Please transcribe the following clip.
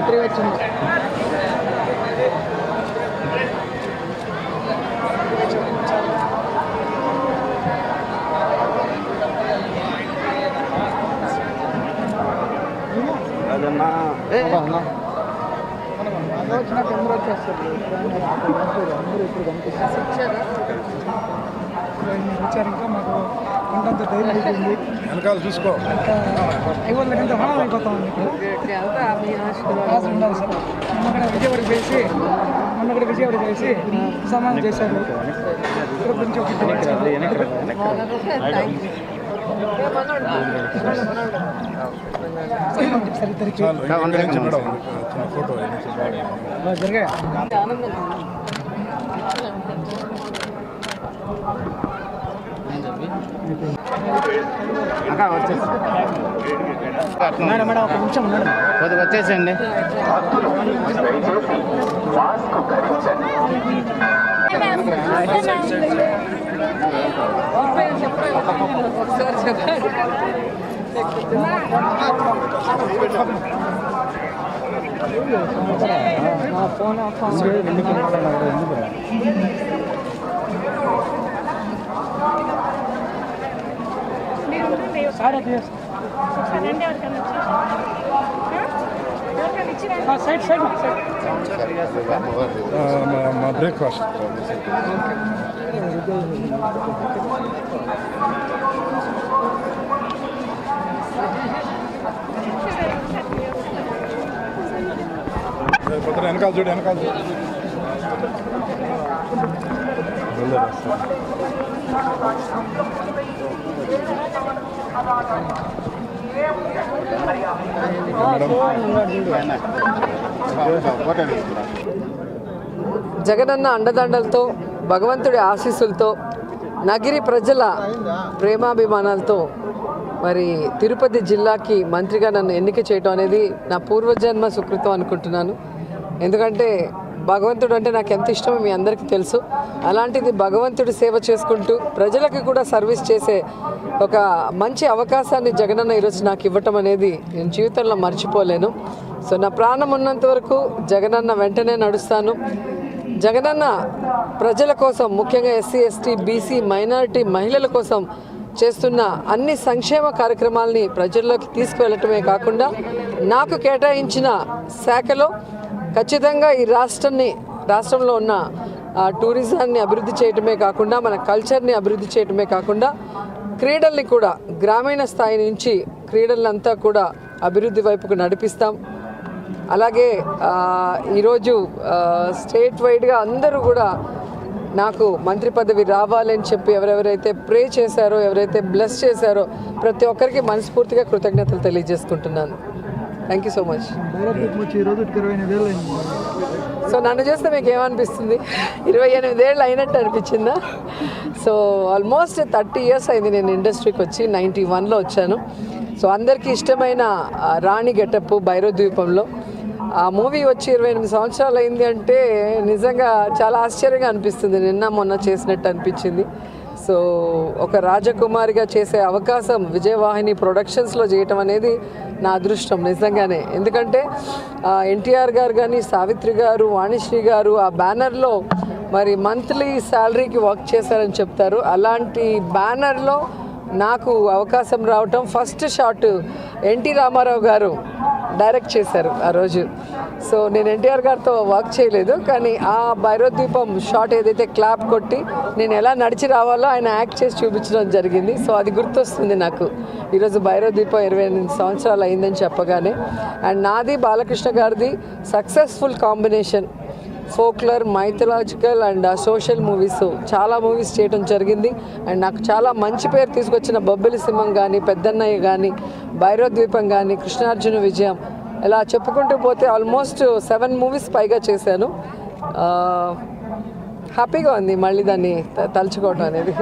Three వచ్చింది. వచ్చేస్తారు అందరూ ఇప్పుడు కనిపిస్తారు వచ్చారు ఇంకా మాకు వంటంత ధైర్యం అయిపోయింది. వెనకాల చూసుకో. అయిపోతుందంటే హోనం అయిపోతాం క్లాస్ ఉండాలి సార్. మొన్న విజయవాడ చేసి మొన్న కూడా విజయవాడ చేసి సమానం చేశారు. ఇక్కడ ఫోటో జరిగాయి? అక్క వచ్చేసి మేడం మేడం ఒక నిమిషం మేడం కొద్ది వచ్చేసేయండి ఫోన్ సార్ అది సైడ్ సైడ్ మా బ్రేక్ఫాస్ట్ కొత్త వెనకాల చూడు వెనకాల చూడు జగనన్న అండదండలతో భగవంతుడి ఆశీస్సులతో నగిరి ప్రజల ప్రేమాభిమానాలతో మరి తిరుపతి జిల్లాకి మంత్రిగా నన్ను ఎన్నిక చేయటం అనేది నా పూర్వజన్మ సుకృతం అనుకుంటున్నాను. ఎందుకంటే భగవంతుడు అంటే నాకు ఎంత ఇష్టమో మీ అందరికీ తెలుసు. అలాంటిది భగవంతుడి సేవ చేసుకుంటూ ప్రజలకు కూడా సర్వీస్ చేసే ఒక మంచి అవకాశాన్ని జగనన్న ఈరోజు నాకు ఇవ్వటం అనేది నేను జీవితంలో మర్చిపోలేను. సో నా ప్రాణం ఉన్నంత వరకు జగనన్న వెంటనే నడుస్తాను. జగనన్న ప్రజల కోసం ముఖ్యంగా ఎస్సీ ఎస్టీ బీసీ మైనారిటీ మహిళల కోసం చేస్తున్న అన్ని సంక్షేమ కార్యక్రమాల్ని ప్రజల్లోకి తీసుకువెళ్ళటమే కాకుండా నాకు కేటాయించిన శాఖలో ఖచ్చితంగా ఈ రాష్ట్రాన్ని రాష్ట్రంలో ఉన్న టూరిజాన్ని అభివృద్ధి చేయటమే కాకుండా మన కల్చర్ని అభివృద్ధి చేయటమే కాకుండా క్రీడల్ని కూడా గ్రామీణ స్థాయి నుంచి క్రీడలంతా కూడా అభివృద్ధి వైపుకు నడిపిస్తాం. అలాగే ఈరోజు స్టేట్ వైడ్గా అందరూ కూడా నాకు మంత్రి పదవి రావాలని చెప్పి ఎవరెవరైతే ప్రే చేశారో ఎవరైతే బ్లెస్ చేశారో ప్రతి ఒక్కరికి మనస్ఫూర్తిగా కృతజ్ఞతలు తెలియజేసుకుంటున్నాను. Thank you so much so నన్ను చూస్తే మీకు ఏమనిపిస్తుంది ఇరవై ఎనిమిదేళ్ళు అయినట్టు అనిపించిందా? సో ఆల్మోస్ట్ థర్టీ ఇయర్స్ అయింది నేను ఇండస్ట్రీకి వచ్చి నైంటీ వన్లో వచ్చాను. సో అందరికీ ఇష్టమైన రాణి గెటప్ భైరవ ద్వీపంలో ఆ మూవీ వచ్చి ఇరవై ఎనిమిది సంవత్సరాలు అయింది అంటే నిజంగా చాలా ఆశ్చర్యంగా అనిపిస్తుంది. నిన్న మొన్న చేసినట్టు అనిపించింది. సో ఒక రాజకుమారిగా చేసే అవకాశం విజయవాహిని ప్రొడక్షన్స్లో చేయటం అనేది నా అదృష్టం నిజంగానే. ఎందుకంటే ఎన్టీఆర్ గారు కానీ సావిత్రి గారు వాణిశ్రీ గారు ఆ బ్యానర్లో మరి మంత్లీ శాలరీకి వర్క్ చేశారని చెప్తారు. అలాంటి బ్యానర్లో నాకు అవకాశం రావటం ఫస్ట్ షాట్ ఎన్టీ రామారావు గారు డైరెక్ట్ చేశారు ఆ రోజు. సో నేను ఎన్టీఆర్ గారితో వర్క్ చేయలేదు కానీ ఆ భైరోద్వీపం షాట్ ఏదైతే క్లాప్ కొట్టి నేను ఎలా నడిచి రావాలో ఆయన యాక్ట్ చేసి చూపించడం జరిగింది. సో అది గుర్తొస్తుంది నాకు. ఈరోజు భైరోద్వీపం ఇరవై ఎనిమిది సంవత్సరాలు అయిందని చెప్పగానే. అండ్ నాది బాలకృష్ణ గారిది successful combination folklore mythological and social movies చాలా మూవీస్ చేయడం జరిగింది. అండ్ నాకు చాలా మంచి పేరు తీసుకొచ్చిన బొబ్బిలి సింహం కానీ పెద్దన్నయ్య కానీ భైరోద్వీపం కానీ కృష్ణార్జున విజయం ఇలా చెప్పుకుంటూ పోతే ఆల్మోస్ట్ సెవెన్ మూవీస్ పైగా చేశాను. హ్యాపీగా ఉంది మళ్ళీ దాన్ని త- తలుచుకోవడం అనేది.